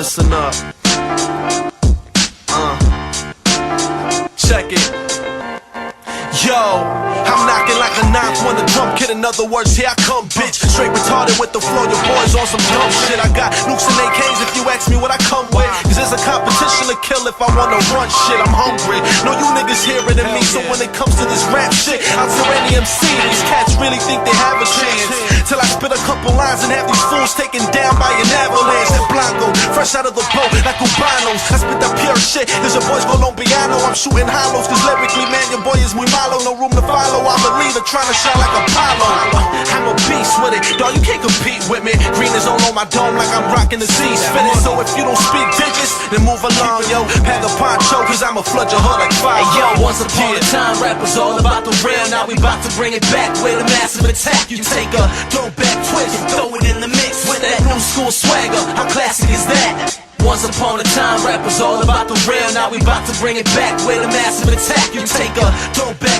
listen up. Uh, check it. Yo, I'm knocking like a ninth when the drum kid. In other words, here I come, bitch. Straight retarded with the flow. Your boys on some dumb shit. I got nukes and AKs if you ask me what I come with. Cause there's a competition to kill if I wanna run shit. I'm hungry. No, you niggas hearing than me. So when it comes to this rap shit, I'll tell any MC. These cats really think they have a chance. Till I spit a couple lines and have these fools taken down by an avalanche. Blanco, fresh out of the boat like Cubanos. I spit that pure shit. Cause your boys piano. I'm shooting hollows. Cause lyrically, man, your boy is muy malo. No room to follow. I'm a leader trying to shine like Apollo. Uh, I'm a beast with it. Dog, you can't compete with me. Green is all on my dome like I'm rocking the seas. Fitted. So if you don't speak digits, then move along, yo. Pack a poncho. Cause I'ma flood your hood like fire. Hey yo, once upon a time, rap was all about the real. Now we about to bring it back with a massive attack. You take a throwback twist, throw it in the mix with that new school swagger. How classic upon a time, rap was all about the real. Now we about to bring it back with a massive attack. You take a throwback twist,